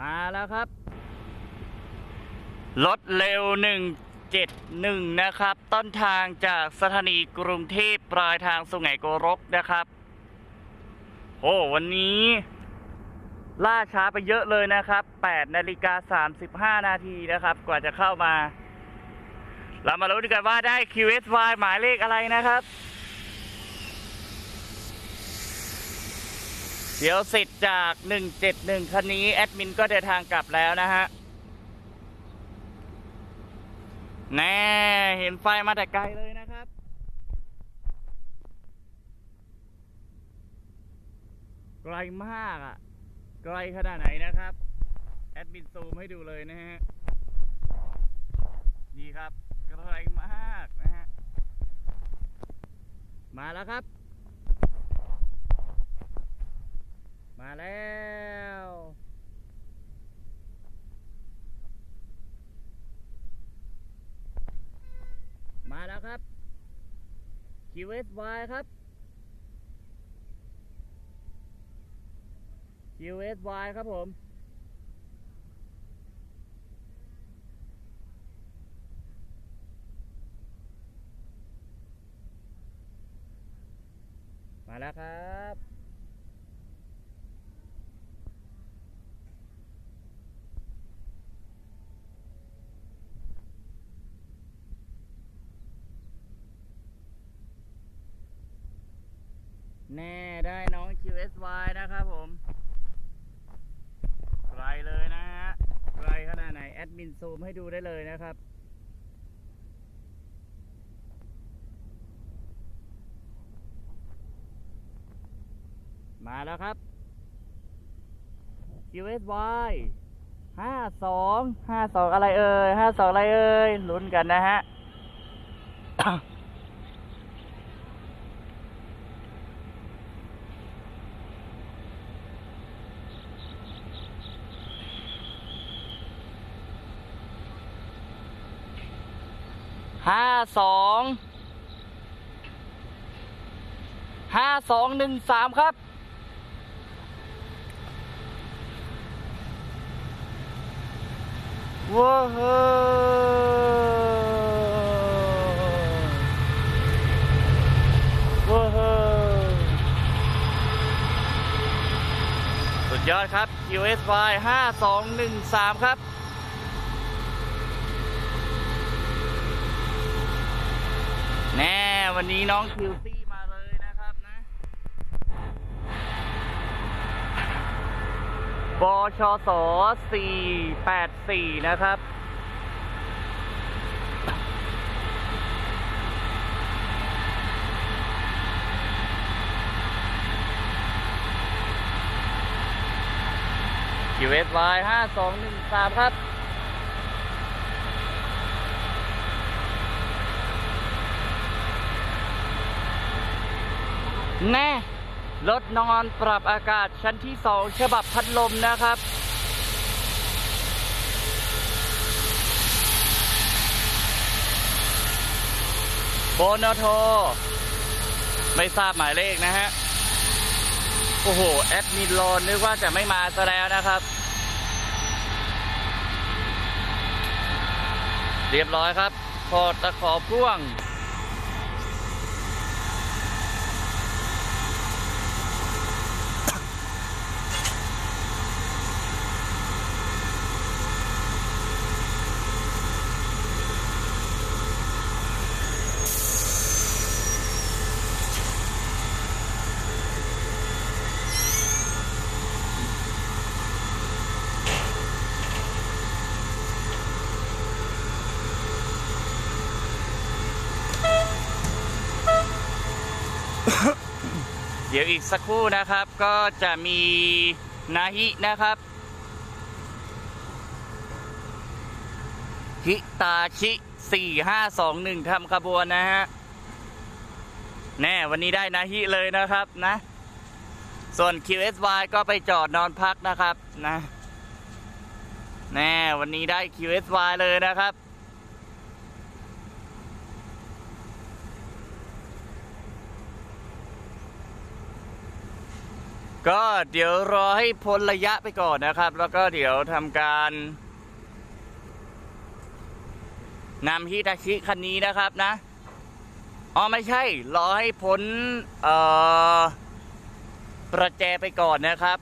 มาแล้วครับ รถเร็ว 171 นะครับ ต้นทางจากสถานีกรุงเทพปลายทางสุไหงโกรกนะครับ โอ้วันนี้ ล่าช้าไปเยอะเลยนะครับ 8นาฬิกา 35 นาทีนะครับ กว่าจะเข้ามา เรามารู้ดีกันว่าได้ QSY หมายเลขอะไรนะครับ เดี๋ยวเสร็จจาก 171 คันนี้แอดมินก็เดินทางกลับแล้วนะฮะ แน่เห็นไฟมาแต่ไกลเลยนะครับ ไกลมากอะ ไกลขนาดไหนนะครับ แอดมินซูมให้ดูเลยนะฮะ นี่ครับ ไกลมากนะฮะ มาแล้วครับ มาแล้ว มาแล้ว ครับ QSY ครับ QSY ครับผม มาแล้วครับ แน่ได้น้อง QSY นะครับผม ไกลเลยนะฮะ ไกลขนาดไหน แอดมินซูมให้ดูได้เลยนะครับ มาแล้วครับ QSY ห้าสอง ห้าสองอะไรเอ่ยห้าสองอะไรเอ่ยลุ้นกันนะฮะ ห้าสองห้าสองหนึ่งสามครับ ว้าวว้าวสุดยอดครับ QSY 5213 ครับ แน่ วันนี้น้องคิวซี่มาเลยนะครับนะบชส484นะครับ QSY 5213 ครับ แน่รถนอนปรับอากาศชั้นที่สองฉบับพัดลมนะครับ โบนโท ไม่ทราบหมายเลขนะฮะ โอ้โห แอดมินโลนนึกว่าจะไม่มาซะแล้วนะครับ เรียบร้อยครับพอตะขอพ่วง ดี๋ยวอีกสักครู่นะครับ ก็จะมีนาฮินะครับ ฮิตาชิ 4521ทำขบวนนะฮะ แน่วันนี้ได้นาฮิเลยนะครับนะ ส่วน QSY ก็ไปจอดนอนพักนะครับนะ แน่วันนี้ได้ QSY เลยนะครับ ก็เดี๋ยวรอให้พ้นระยะไปก่อนนะครับ แล้วก็เดี๋ยวทำการนำฮิตาชิคันนี้นะครับนะอ๋อไม่ใช่ รอให้พ้นเอ่อประแจไปก่อนนะครับ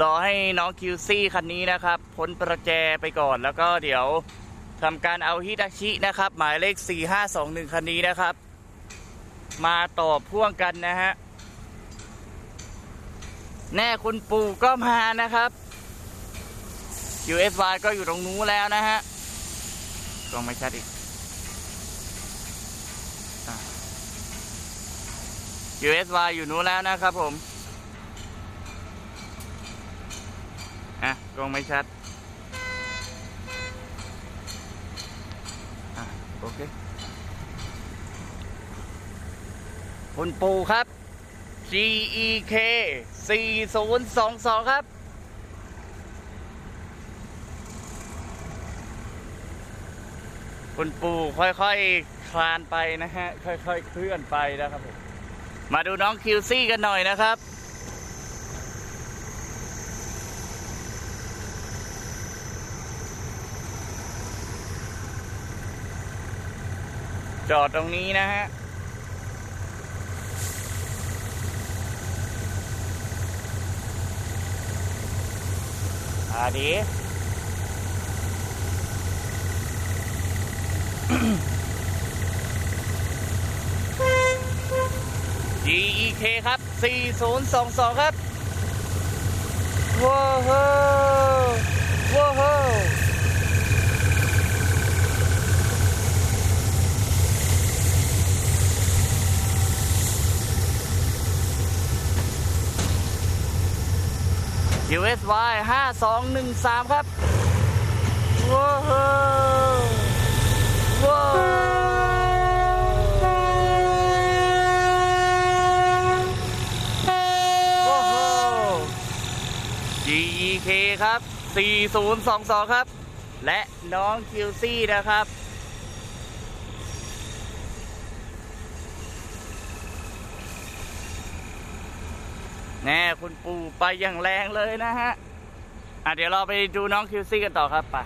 รอให้น้องคิวซี่คันนี้นะครับ พ้นประแจไปก่อนแล้วก็เดี๋ยวทำการเอาฮิตาชินะครับ หมายเลข 4521 คันนี้นะครับ มาต่อพ่วงกันนะฮะ แน่คุณปู่ก็มานะครับ USY ก็อยู่ตรงนู้นแล้วนะฮะกล้องไม่ชัดอีก USY อยู่นู้นแล้วนะครับผม อะกล้องไม่ชัด อะโอเค คุณปู่ครับ GEK 4022 ครับคุณปู่ค่อยๆคลานไปนะฮะ ค่อยๆ เคลื่อนไปนะครับผม มาดูน้องคิวซี่กันหน่อยนะครับ จอดตรงนี้นะฮะ อาดี GEK ครับ 4022 ครับว้าวว้าว โหยูเอสวายห้าสองหนึ่งสามครับว้าวว้าวว้าว GEK ครับ 4022 ครับ และน้องคิวซี่นะครับ แน่คุณปู่ไปอย่างแรงเลยนะฮะอะเดี๋ยวเราไปดูน้องคิวซี่กันต่อครับไป